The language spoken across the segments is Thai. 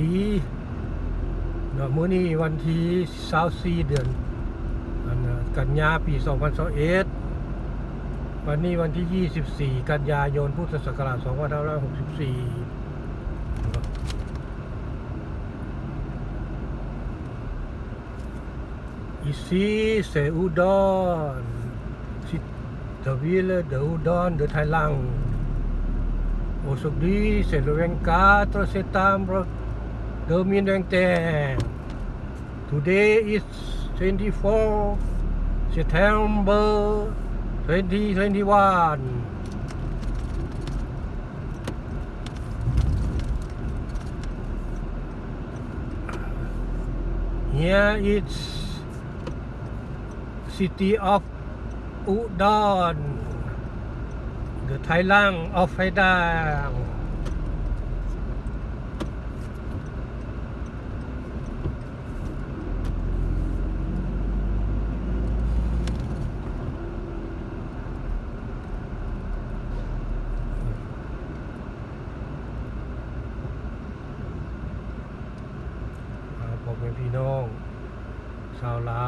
ดีเนาะมื้อนี้วันที่24เดือนอันน่ะกันยาปี 2021วันนี้วันที่ 24 กันยายนพุทธศักราช2564เนาะอีซีเซอุดอนซิตะวิลเดอุดอนเดไทยลัง Aujourd'hui, c'est le 24 septembre 2021. Today is 24 September 2021. Here is city of Udon. The Thailand of Haidang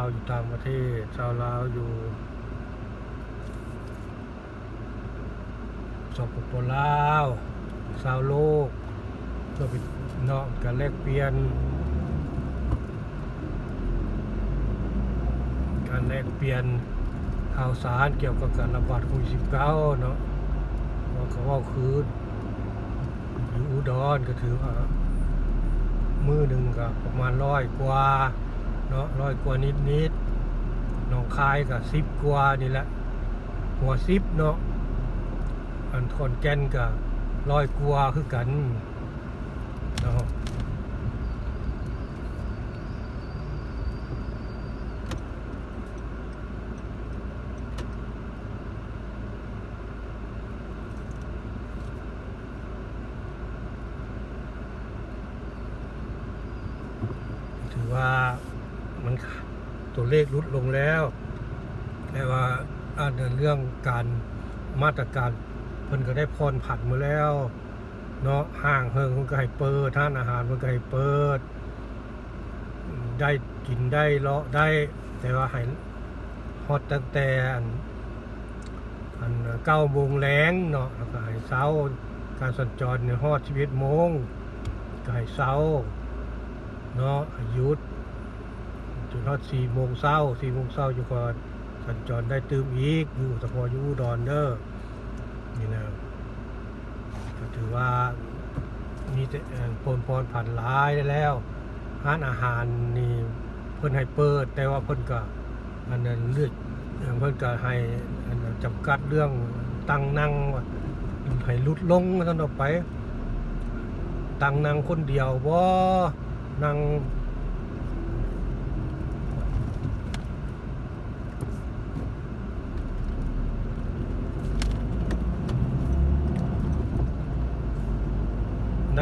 าวลาวอยู่ต่างประเทศ ชาวลาวอยู่สปปลาวชาวโลกก็เป็นเนาะการแลกเปลี่ยน การแลกเปลี่ยนข่าวสารเกี่ยวกับการระบาดโควิด19เนาะว่าเขาว่าคืออยู่อุดรก็ถือว่ามือหนึ่งก็ประมาณร้อยกว่า เนาะร้อยกว่านิดนิดหนองคายกับสิบกว่านี่แหละ หัวสิบเนาะอันคอนแก่นกับร้อยกว่าคือกันเนาะถือว่ามันตัว เลขลดลงแล้ว แต่ว่าอันเรื่องการมาตรการเพิ่นก็ได้พรผัดมาแล้ว เนาะห้างเฮิงเพิ่นก็ให้เปิดท่านอาหารเพิ่นก็ให้เปิด ได้กินได้เลาะได้ แต่ว่าให้ฮอดตั้งแต่อันอันเก้าโมงแรงเนาะแล้วก็ให้เช้าการสัญจรเนี่ยฮอดชีวิตโมงก็ให้เช้าเนาะหยุด ฮอดสี่โมงเช้าสี่โมงเช้าอยู่ก่อนสัญจรได้ตืมอีกอยู่เฉพาะอยู่ดอนเดอร์นี่นะก็ถือว่ามีแต่เออพลพรผ่านหลายได้แล้วร้านอาหารนี่เพิ่นให้เปิด แต่ว่าเพิ่นก็อันนั้นเลือกเพิ่นก็ให้อันนั้นจำกัดเรื่องตั้งนั่งให้ลุดลงท่านออกไป ตั้งนั่งคนเดียวบ่นั่ง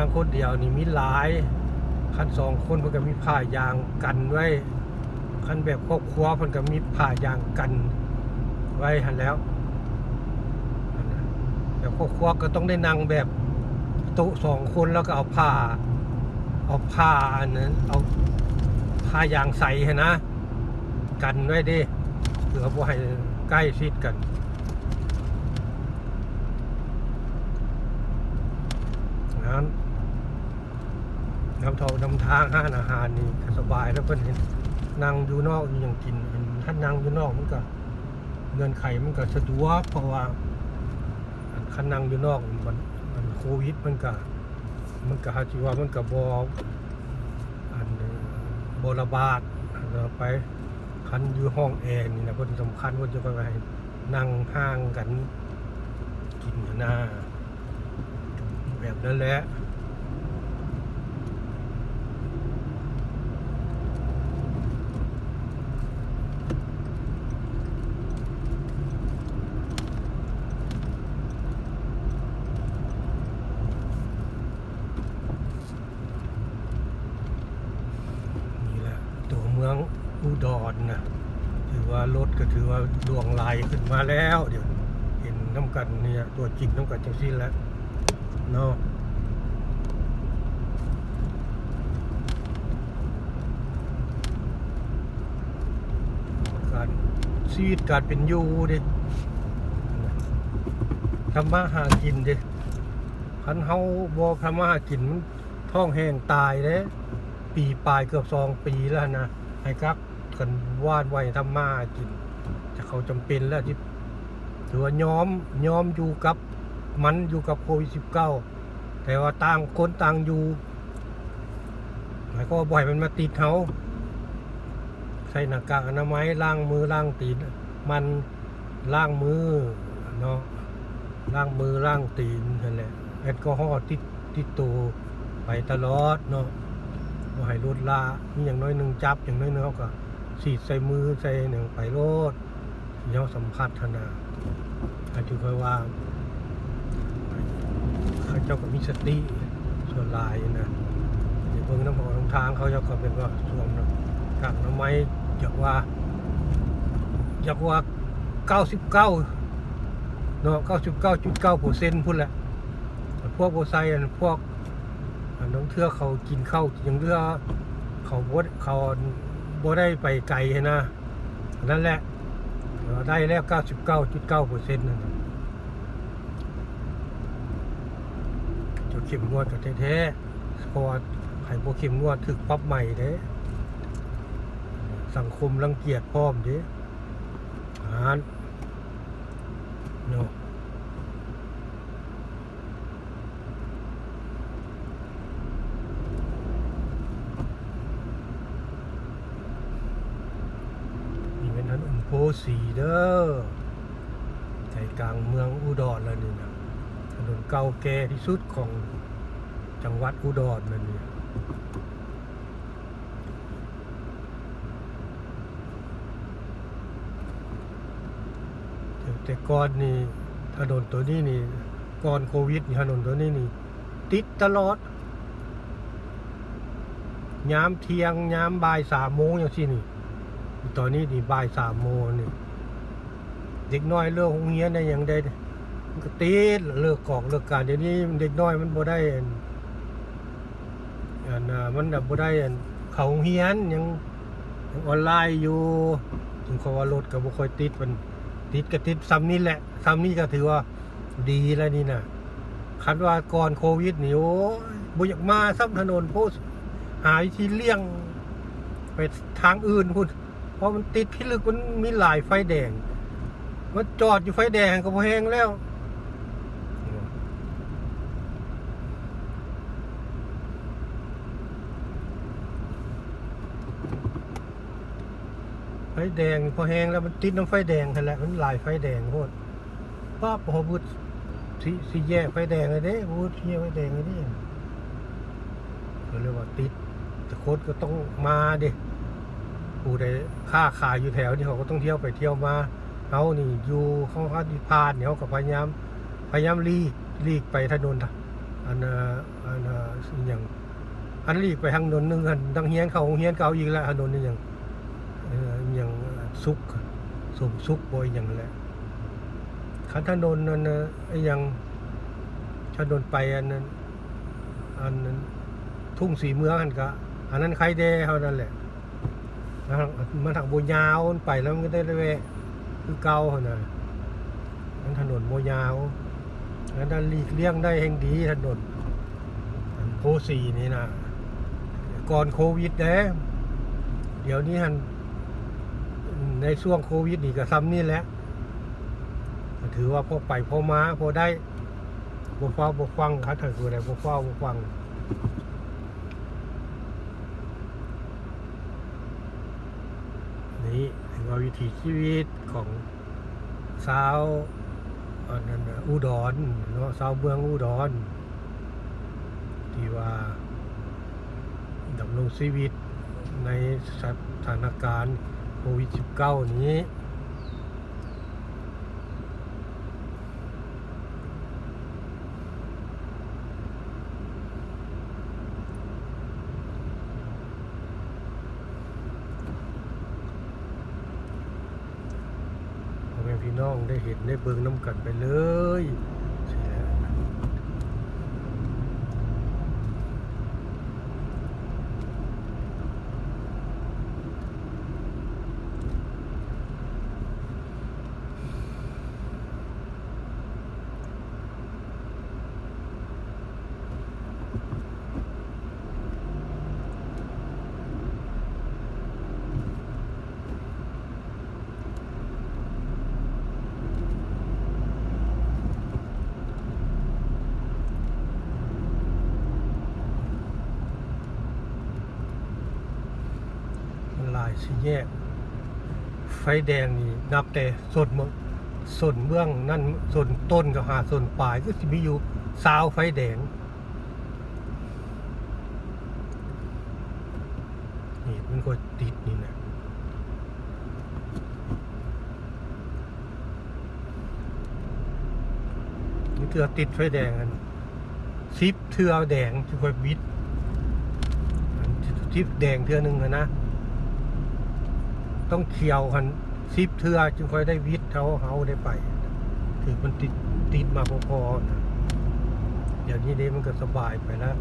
างคนเดียวนี่มีหลาย คันสองคนเพิ่นก็มีผ้ายางกันไว้ คันแบบครอบครัวเพิ่นก็มีผ้ายางกันไว้หันแล้วแบบครอบครัวก็ต้องได้นั่งแบบโต๊ะสองคนแล้วก็เอาผ้า เอาผ้าอันนั้นเอาผ้ายางใส่ให้นะ กันไว้ดิเผื่อบ่ให้ใกล้ชิดกันนั้น นำทองนำทางห้านอาหารนี่ก็สบายแล้วเพิ่นเห็นนั่งอยู่นอกนี่ยังกินอันถ้านั่งอยู่นอกมันก็เงินไขมันก็สะดวกเพราะว่าอันคันนั่งอยู่นอกมันมันโควิดมันก็มันก็หาจิว่ามันก็บออันบระบาดไปคันอยู่ห้องแอร์นี่นะเพิ่นสำคัญว่าจะไปให้นั่งห่างกันกินหน้าแบบนั้นแหละ วงลายขึ้นมาแล้ว เดี๋ยวเห็นน้ำกันเนี่ยตัวจริงน้ำกันจังสิ้นแล้วเนาะการชีวิตการเป็นอยู่ดิทำมาหากินดิคันเฮาบอทำมาหากินท้องแห้งตายเลยปีปลายเกือบสองปีแล้วนะไอ้กักกันวาดไว้ทำมาหากิน จะเขาจำเป็นแล้วที่ถือว่ายอมยอมอยู่กับมันอยู่กับโควิด19แต่ว่าต่างคนต่างอยู่หมายก็บ่อยมันมาติดเฮาใส่หน้ากากอนามัยล้างมือล้างตีนมันล้างมือเนาะล้างมือล้างตีนนั่นแหละแอลกอฮอล์ติดติดตัวไปตลอดเนาะบ่ให้ลดละมีอย่างน้อยหนึ่งจับอย่างน้อยหนึงเขาก็ฉีดใส่มือใส่หนึ่งไปโลด เนาะสัมผัสธนาอาจจะค่อยว่าเขาเจ้าก็มีสติส่วนลายนะในเบิ่งน้ำหอน้ำทางเขาเจ้าก็เป็นว่าสวมเนาะกากอนามัยอยากว่าอยากว่าเก้าสิบเก้าเนาะเก้าสิบเก้าจุดเก้าเปอร์เซ็นต์พุ่นแหละพวกโบไซอันพวกน้องเทือเขากินข้าวอย่างเรือเขาบดเขาบ่ได้ไปไกลนะอันนั่นแหละ ได้แล้ว 99.9เปอร์เซ็นต์นะจะเข้มงวดกับแท้ๆเพราะว่าไข่โบเข้มงวดถึกปั๊บใหม่เด้สังคมรังเกียจพร้อมเด้อาหารเนาะนี่เป็นถนนโพ สีเด้อใจกลางเมืองอุดรแล้วนี่นะถนนเก่าแก่ที่สุดของจังหวัดอุดรนั่นนี่แต่แต่ก่อนนี่ถนนตัวนี้นี่ก่อนโควิดนี่ถนนตัวนี้นี่ ติดตลอดยามเที่ยงยามบ่ายสามโมงอย่างที่นี่ ตอนนี้นี่บ่ายสามโมงนี่เด็กน้อยเลิกโรงเรียนได้อย่างใดมันก็ติดเลิกกอกเลิกการเดี๋ยวนี้เด็กน้อยมันบ่ได้อันน่ะมันแบบบ่ได้อันเขาโรงเรียนยังออนไลน์อยู่ถึงเขาว่ารถก็บ่ค่อยติดมันติดก็ติดซ้ำนี่แหละซ้ำนี่ก็ถือว่าดีแล้วนี่นะคันว่าก่อนโควิดนี่โอ้บุอยากมาซ้ำถนนโพสหาวิธีเลี่ยงไปทางอื่นคุณ ราะมันติดพิลึกมันมีหลายไฟแดง มันจอดอยู่ไฟแดงก็พอแห้งแล้วไฟแดงพอแห้งแล้วมันติดน้ำไฟแดงทันแหละมันหลายไฟแดงโคตรป้าพอบุดสีสีแยกไฟแดงเลยเด้บุดสีแยกไฟแดงเลยเด้เขาเรียกว่าติดแต่โคตรก็ต้องมาดิ ผู้ใดค่าขายอยู่แถวนี่เขาก็ต้องเที่ยวไปเที่ยวมาเขานี่อยู่เขาเขาที่พานเนี่ยเขาก็พยายามพยายามลีกลีกไปถนนอันน่ะอันน่ะสิ่งอย่างอันลีกไปทางถนนหนึงอันทางเฮียนเขาเฮียนเก่าอีกแล้วถนนนี่อย่างอย่างซุกสมซุกบอยอย่างแหละขันถนนนั่นน่ะไออย่างถนนไปอันนั้นอันนั้นทุ่งสีเมืองอันก็อันนั้นใครแด้เท่านั้นแหละ มันถักโบยาวไปแล้วมันก็ได้แวคือเก่าเท่านั้นนั้นถนนโบยาวงั้นถ้าหลีกเลี่ยงได้แห่งดีถนนโพสีนี่นะก่อนโควิดเด้เดี๋ยวนี้ฮันในช่วงโควิดนี่ก็ซ้ำนี่แหละถือว่าพอไปพอมาพอได้บ่ฟ้าบ่ฟังครับถ้าคืออะไรบ่ฟ้าบ่ฟัง นี้ถึงว่าวิถีชีวิตของสาวนั่นอุดรเนาะสาวเมืองอุดรที่ว่าดำรงชีวิตในสถานการณ์โควิด -19 นี้ พ่ อแม่พี่น้องได้เห็นได้เบิ่งน้ำกันไปเลยสิแหละ สี่แยก ไฟแดงนี่นับแต่ส่วนเมืองส่วนเบื้องนั่นส่วนต้นกับหาส่วนปลายก็จะมีอยู่สาวไฟแดงนี่มันก็ติดนี่นะนี่เทือติดไฟแดงกันซิปเทือแดงที่ค่อยวิดซิปแดงเทือหนึ่งอะนะ ต้องเคี่ยวกันซิบเทือจึงค่อยได้วิดเท่าเฮาได้ไป ถือมันติดติดมาพอๆนะเดี๋ยวนี้เด้มันก็สบายไปแล้ว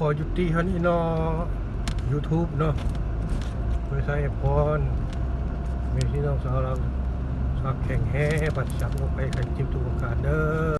อ้าขอยุติฮันนี้เนาะ YouTube เนาะบริษัทเอพรมีที่น้องสาวเราสักแข่งแห่ปัดจับลงไปกันจิบทุกโอการเด้อ